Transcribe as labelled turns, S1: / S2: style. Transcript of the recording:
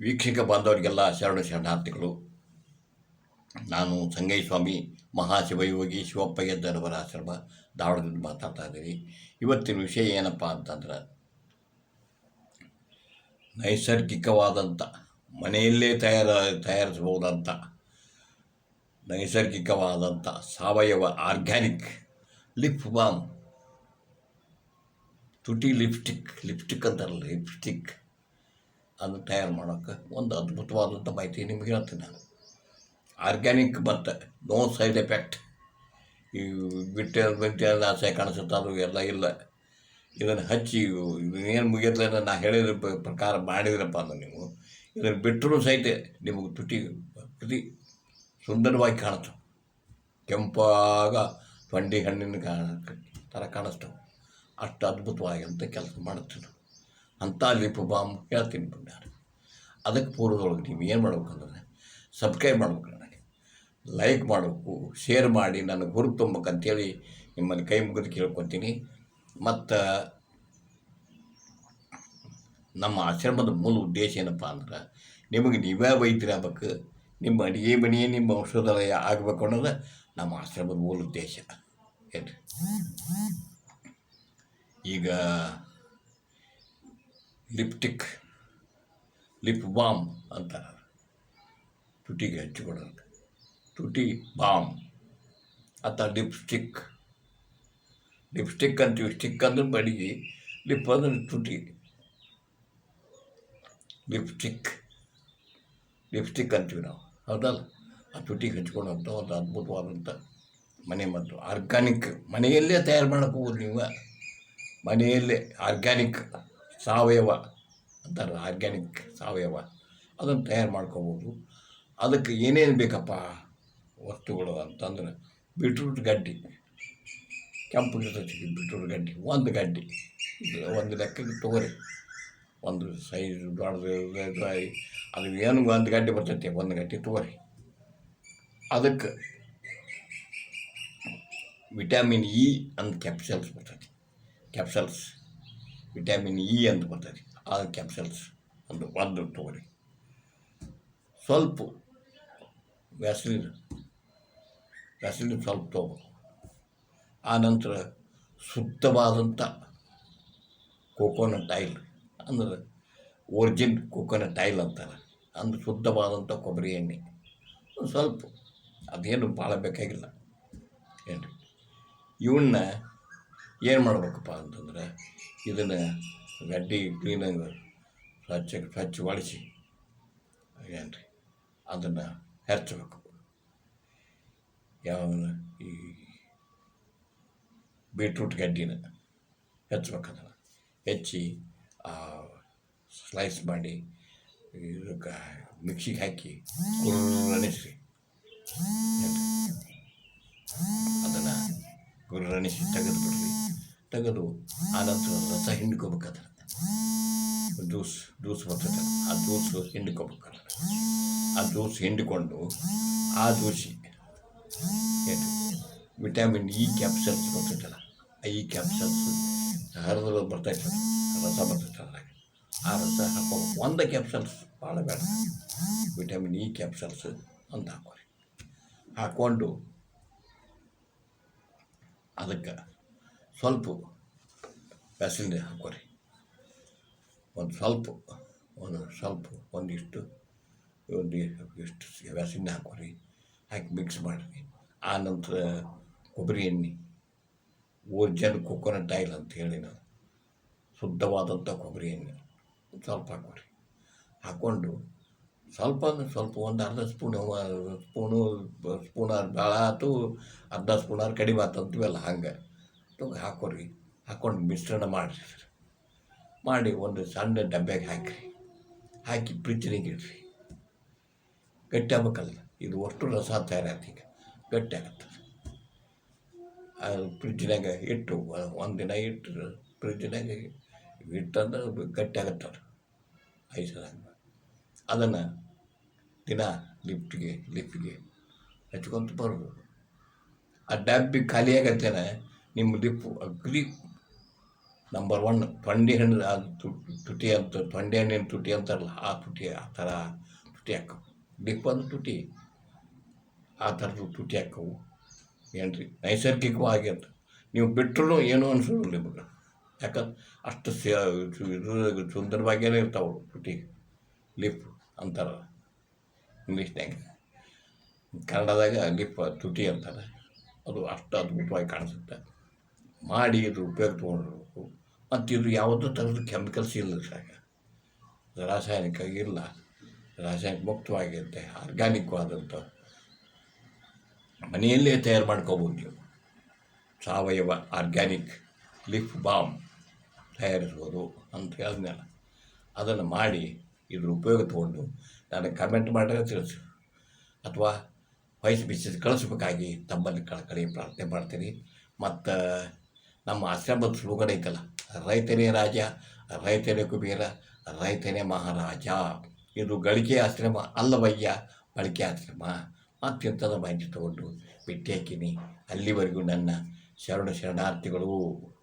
S1: ವೀಕ್ಷಕ ಬಾಂಧವರಿಗೆಲ್ಲ ಶರಣ ಶರಣಾರ್ಥಿಗಳು. ನಾನು ಸಂಗಯ್ಯಸ್ವಾಮಿ ಮಹಾಶಿವಯೋಗಿ ಶಿವಪ್ಪಯ್ಯ ದರವರ ಆಶ್ರಮ ಧಾರವಾಡದಿಂದ ಮಾತಾಡ್ತಾ ಇದ್ದೀನಿ ಇವತ್ತಿನ ವಿಷಯ ಏನಪ್ಪ ಅಂತಂದ್ರೆ ನೈಸರ್ಗಿಕವಾದಂಥ ಮನೆಯಲ್ಲೇ ತಯಾರ ತಯಾರಿಸಬಹುದಂಥ ನೈಸರ್ಗಿಕವಾದಂಥ ಸಾವಯವ ಆರ್ಗ್ಯಾನಿಕ್ ಲಿಪ್ ಬಾಮ್, ತುಟಿ ಲಿಪ್ಸ್ಟಿಕ್ ಲಿಪ್ಸ್ಟಿಕ್ ಅಂತಾರಲ್ಲ, ಲಿಪ್ಸ್ಟಿಕ್. ಅದನ್ನು ತಯಾರು ಮಾಡೋಕ್ಕೆ ಒಂದು ಅದ್ಭುತವಾದಂಥ ಮಾಹಿತಿ ನಿಮ್ಗೆ ಹೇಳ್ತೀನಿ ನಾನು. ಆರ್ಗ್ಯಾನಿಕ್ ಮತ್ತು ನೋ ಸೈಡ್ ಎಫೆಕ್ಟ್ ಈ ಬಿಟ್ಟೆ ಬಿಟ್ಟೆ ಆಸೆ ಕಾಣಿಸುತ್ತೆ, ಅದು ಎಲ್ಲ ಇಲ್ಲ. ಇದನ್ನು ಹಚ್ಚಿ ಏನು ಮುಗಿಯತ್ಲೆ ನಾ ಹೇಳಿದ ಪ್ರಕಾರ ಮಾಡಿದ್ರಪ್ಪ ಅಂದ್ರೆ ನೀವು. ಇದನ್ನು ಬಿಟ್ಟರೂ ಸಹಿತ ನಿಮಗೆ ತುಟಿ ಪ್ರತಿ ಸುಂದರವಾಗಿ ಕಾಣಿಸ್ತು ಕೆಂಪಾಗ ಬಂಡಿ ಹಣ್ಣಿನ ಕಾಣ ಥರ ಕಾಣಿಸ್ತವೆ. ಅಷ್ಟು ಅದ್ಭುತವಾಗಿಂತ ಕೆಲಸ ಮಾಡುತ್ತೆ ಅಂಥ ಲಿಪ್ ಬಾಮ್ ಹೇಳ್ತೀನಿ ನಾನು ಅದಕ್ಕೆ ಪೂರ್ವದೊಳಗೆ ನೀವು ಏನು ಮಾಡ್ಬೇಕಂದ್ರೆ ಸಬ್ಸ್ಕ್ರೈಬ್ ಮಾಡ್ಬೇಕು ನನಗೆ ಲೈಕ್ ಮಾಡಬೇಕು ಶೇರ್ ಮಾಡಿ, ನನಗೆ ಗುರುತು ತುಂಬಬೇಕಂತೇಳಿ ನಿಮ್ಮನ್ನು ಕೈ ಮುಗಿದು ಕೇಳ್ಕೊತೀನಿ. ಮತ್ತು ನಮ್ಮ ಆಶ್ರಮದ ಮೂಲ ಉದ್ದೇಶ ಏನಪ್ಪ ಅಂದ್ರೆ ನಿಮಗೆ ನೀವೇ ವೈದ್ಯರಾಗಬೇಕು ನಿಮ್ಮ ಅಡುಗೆ ಮನೆ, ನಿಮ್ಮ ಔಷಧಾಲಯ ಆಗಬೇಕು ಅನ್ನೋದು ನಮ್ಮ ಆಶ್ರಮದ ಮೂಲ ಉದ್ದೇಶ. ಏನು ಈಗ ಲಿಪ್ಟಿಕ್, ಲಿಪ್ ಬಾಮ್ ಅಂತಾರೆ ತುಟಿಗೆ ಹಚ್ಚಿಕೊಡೋದು. ತುಟಿ ಬಾಮ್. ಅಥವಾ ಲಿಪ್ಸ್ಟಿಕ್. ಲಿಪ್ಸ್ಟಿಕ್ ಅಂತೀವಿ. ಸ್ಟಿಕ್ ಅಂದ್ರೆ ಬಡಿಗೆ ಲಿಪ್ ಅಂದ್ರೆ ತುಟಿ. ಲಿಪ್ಸ್ಟಿಕ್. ಲಿಪ್ಸ್ಟಿಕ್ ಅಂತೀವಿ ನಾವು. ಹೌದಲ್ಲ? ಆ ತುಟಿಗೆ ಹಚ್ಕೊಳ್ಳೋಂಥ ಒಂದು ಅದ್ಭುತವಾದಂಥ ಮನೆ ಮದ್ದು ಆರ್ಗ್ಯಾನಿಕ್ ಮನೆಯಲ್ಲೇ ತಯಾರು ಮಾಡೋಕೆ ನೀವು. ಮನೆಯಲ್ಲೇ ಆರ್ಗ್ಯಾನಿಕ್. ಸಾವಯವ ಅಂತಾರಲ್ಲ ಆರ್ಗ್ಯಾನಿಕ್ ಸಾವಯವ. ಅದನ್ನು ತಯಾರು ಮಾಡ್ಕೋಬೋದು. ಅದಕ್ಕೆ ಏನೇನು ಬೇಕಪ್ಪ ವಸ್ತುಗಳು ಅಂತಂದ್ರೆ ಬಿಟ್ರೂಟ್ ಗಡ್ಡಿ. ಕೆಂಪು ಇರ್ತೈತಿ ಬಿಟ್ರೂಟ್ ಗಡ್ಡಿ, ಒಂದು ಗಡ್ಡಿ. ಒಂದು ಲೆಕ್ಕಕ್ಕೆ ತೊಗೊರಿ. ಒಂದು ಸೈಜ್ ದೊಡ್ಡದು ಅದು ಏನು ಒಂದು ಗಡ್ಡೆ ಬರ್ತೈತಿ, ಒಂದು ಗಡ್ಡೆ ತೊಗೊರಿ. ಅದಕ್ಕೆ ವಿಟಮಿನ್ ಇ ಅಂತ ಕ್ಯಾಪ್ಸಲ್ಸ್ ಬರ್ತೈತಿ. ಕ್ಯಾಪ್ಸಲ್ಸ್ ವಿಟಮಿನ್ ಇ ಅಂತ ಬರ್ತದೆ. ಆ ಕ್ಯಾಪ್ಸಲ್ಸ್ ಒಂದು ಒಂದು ತೊಗೊಳ್ಳಿ ಸ್ವಲ್ಪ ವ್ಯಾಸಲಿನ್ ವ್ಯಾಸಲಿನ್ ಸ್ವಲ್ಪ ತೊಗೋಬೇಕು. ಆ ನಂತರ ಶುದ್ಧವಾದಂಥ ಕೋಕೋನಟ್ ಆಯಿಲ್ ಅಂದ್ರೆ ಒರಿಜಿನ್ ಕೋಕೋನಟ್ ಆಯಿಲ್ ಅಂತಾರೆ. ಅಂದ್ರೆ ಶುದ್ಧವಾದಂಥ ಕೊಬ್ಬರಿ ಎಣ್ಣೆ. ಸ್ವಲ್ಪ, ಅದೇನು ಭಾಳ ಬೇಕಾಗಿಲ್ಲ. ಏನು ಇವನ್ನ ಏನು ಮಾಡ್ಬೇಕಪ್ಪ ಅಂತಂದ್ರೆ ಇದನ್ನು ಗಡ್ಡಿ ಕ್ಲೀನಾಗಿ ಸ್ವಚ್ಛ, ಸ್ವಚ್ಛಗೊಳಿಸಿ. ಏನು ರೀ ಅದನ್ನು ಹೆರ್ಚಬೇಕು. ಯಾವ ಈ ಬೀಟ್ರೂಟ್ ಗಡ್ಡಿನ ಹೆಚ್ಚಬೇಕು ಅದನ್ನು. ಹೆಚ್ಚಿ ಸ್ಲೈಸ್ ಮಾಡಿ ಇದಕ್ಕೆ ಮಿಕ್ಸಿಗೆ ಹಾಕಿ ಗುರ್ರಣಿಸಿ ಅದನ್ನು ಗುರ್ರಣಿಸಿ ತೆಗೆದು ಬಿಡ್ರಿ ತೆಗೆದು ಆನಂತರ ರಸ ಹಿಂಡ್ಕೋಬೇಕು ಅದನ್ನು ಜ್ಯೂಸ್ ಜ್ಯೂಸ್ ಬರ್ತದೆ. ಆ ಜ್ಯೂಸ್ ಹಿಂಡ್ಕೋಬೇಕು ಅದನ್ನು ಆ ಜ್ಯೂಸ್ ಹಿಂಡಿಕೊಂಡು ಆ ಜ್ಯೂಸಿಗೆ ಏನು? ವಿಟಮಿನ್ ಇ ಕ್ಯಾಪ್ಸಲ್ಸ್ ಬರ್ತೈತಲ್ಲ ಇ ಕ್ಯಾಪ್ಸಲ್ಸ್ ಹರಿದ್ರೆ ಬರ್ತೈತೆ, ರಸ ಬರ್ತೈತೆ ಅದ್ರಾಗ. ಆ ರಸ ಹಾಕೋಬೇಕು ಒಂದು ಕ್ಯಾಪ್ಸಲ್ಸ್ ಭಾಳ ಬೇಡ. ವಿಟಮಿನ್ ಇ ಕ್ಯಾಪ್ಸಲ್ಸ್ ಅಂತ ಹಾಕೋರಿ. ಹಾಕ್ಕೊಂಡು ಅದಕ್ಕೆ ಸ್ವಲ್ಪ ವ್ಯಾಸಲಿನ್ ಹಾಕೋರಿ ಒಂದು ಸ್ವಲ್ಪ ಒಂದು ಸ್ವಲ್ಪ, ಒಂದಿಷ್ಟು, ಒಂದು ಇಷ್ಟು ವ್ಯಾಸಲಿನ್ ಹಾಕೋರಿ ಹಾಕಿ ಮಿಕ್ಸ್ ಮಾಡಿರಿ. ಆ ನಂತರ ಕೊಬ್ಬರಿ ಎಣ್ಣೆ ಓರ್ಜನ್ ಕೊಕೊನಟ್ ಆಯಿಲ್ ಅಂತ ಹೇಳಿ ನಾನು ಶುದ್ಧವಾದಂಥ ಕೊಬ್ಬರಿ ಎಣ್ಣೆ ಸ್ವಲ್ಪ ಹಾಕೋರಿ ಹಾಕ್ಕೊಂಡು ಸ್ವಲ್ಪ ಅಂದ್ರೆ ಸ್ವಲ್ಪ, ಒಂದು ಅರ್ಧ ಸ್ಪೂನು ಸ್ಪೂನು, ಸ್ಪೂನಾರು ಭಾಳ ಆಯ್ತು ಅರ್ಧ ಸ್ಪೂನಾರು ಕಡಿಮೆ ಆಯ್ತು ಅಂತೀವಲ್ಲ ಹಂಗೆ. ತೊಗೊಂಡು ಹಾಕೋರಿ ಹಾಕ್ಕೊಂಡು ಮಿಶ್ರಣ ಮಾಡಿರಿ ಮಾಡಿ ಒಂದು ಸಣ್ಣ ಡಬ್ಬೆಗೆ ಹಾಕಿರಿ. ಹಾಕಿ ಫ್ರಿಜ್ನಿಗೆ ಇಡ್ರಿ. ಗಟ್ಟಿ ಆಗ್ಬೇಕಲ್ಲ ಇದು ಅಷ್ಟು ರಸ ತಯಾರಾಯ್ತು ಈಗ. ಗಟ್ಟಿ ಆಗತ್ತೆ ಅದು ಫ್ರಿಜ್ನಾಗ ಇಟ್ಟು ಒಂದು ದಿನ ಇಟ್ಟು ಫ್ರಿಜ್ನಾಗ ಇಟ್ಟಂದ್ರೆ ಗಟ್ಟಿ ಗಟ್ಟಿ ಆಗತ್ತದ ಐಸರ ಅದನ್ನು ದಿನ ಲಿಫ್ಟಿಗೆ ಲಿಫ್ಟಿಗೆ ಹಚ್ಕೊಂತ ಬರ್ಬೋದು ಆ ಡಬ್ಬಿ ಖಾಲಿ ಆಗತ್ತೇನೆ ನಿಮ್ಮ ಲಿಪ್ ಅಗ್ರಿ ನಂಬರ್ ಒನ್ ತೊಂಡೆ ಹಣ್ಣು ತುಟಿ ಅಂತ ತೊಂಡೆ ಹಣ್ಣಿನ ತುಟಿ ಅಂತಾರಲ್ಲ, ಆ ತುಟಿ, ಆ ಥರ ತುಟಿ ಹಾಕವು. ಲಿಪ್ ಅಂದ್ರೆ ತುಟಿ, ಆ ಥರದ್ದು ತುಟಿ ಹಾಕವು. ಏನು ರೀ ನೈಸರ್ಗಿಕವಾಗಿ ಅಂತ. ನೀವು ಬಿಟ್ಟರೂ ಏನೂ ಅನ್ಸೋದಿಲ್ಲ ನಿಮಗೆ. ಯಾಕಂದ್ರೆ ಅಷ್ಟು ಸೇ, ಇದು ಸುಂದರವಾಗಿಯೇ ಇರ್ತಾವೆ ತುಟಿ, ಲಿಪ್ ಅಂತಾರ. ಇಂಗ್ಲೀಷ್ನಾಗ ಕನ್ನಡದಾಗ ಲಿಪ್ ತುಟಿ ಅಂತಾರೆ. ಅದು ಅಷ್ಟು ಅದ್ಭುತವಾಗಿ ಕಾಣಿಸುತ್ತೆ. ಮಾಡಿ ಇದು ಉಪಯೋಗ ತೊಗೊಂಡಿರ್ಬೇಕು ಮತ್ತು ಇದು ಯಾವುದೂ ಥರದ ಕೆಮಿಕಲ್ಸ್ ಇಲ್ಲ ಸಾಕ ರಾಸಾಯನಿಕ ಇಲ್ಲ ರಾಸಾಯನಿಕ ಮುಕ್ತವಾಗಿರುತ್ತೆ ಆರ್ಗ್ಯಾನಿಕ್ವಾದಂಥ ಮನೆಯಲ್ಲೇ ತಯಾರು ಮಾಡ್ಕೋಬೋದು ನೀವು ಸಾವಯವ ಆರ್ಗ್ಯಾನಿಕ್ ಲಿಫ್ ಬಾಮ್ ತಯಾರಿಸ್ಬೋದು ಅಂತ ಹೇಳಿದ್ನಲ್ಲ ಅದನ್ನು ಮಾಡಿ ಇದ್ರ ಉಪಯೋಗ ತೊಗೊಂಡು ನನಗೆ ಕಮೆಂಟ್ ಮಾಡಿದ್ರೆ ತಿಳಿಸು ಅಥವಾ ವಯಸ್ಸು ಬಿಸಿ ಕಳಿಸ್ಬೇಕಾಗಿ ತಮ್ಮಲ್ಲಿ ಕಳಕಳಿ ಪ್ರಾರ್ಥನೆ ಮಾಡ್ತೀನಿ ಮತ್ತು ನಮ್ಮ ಆಶ್ರಮದ ಸ್ಲೋಗನ್ ಐತಲ್ಲ. ರೈತನೇ ರಾಜ, ರೈತನೇ ಕುಬೇರ, ರೈತನೇ ಮಹಾರಾಜ. ಇದು ಗಳಿಕೆ ಆಶ್ರಮ ಅಲ್ಲವಯ್ಯ ಬಳಕೆ ಆಶ್ರಮ. ಮತ್ತಿಂಥದ ಮಾಹಿತಿ ತಗೊಂಡು ಬಿಟ್ಟಿ ಹಾಕಿನಿ. ಅಲ್ಲಿವರೆಗೂ ನನ್ನ ಶರಣ ಶರಣಾರ್ಥಿಗಳು.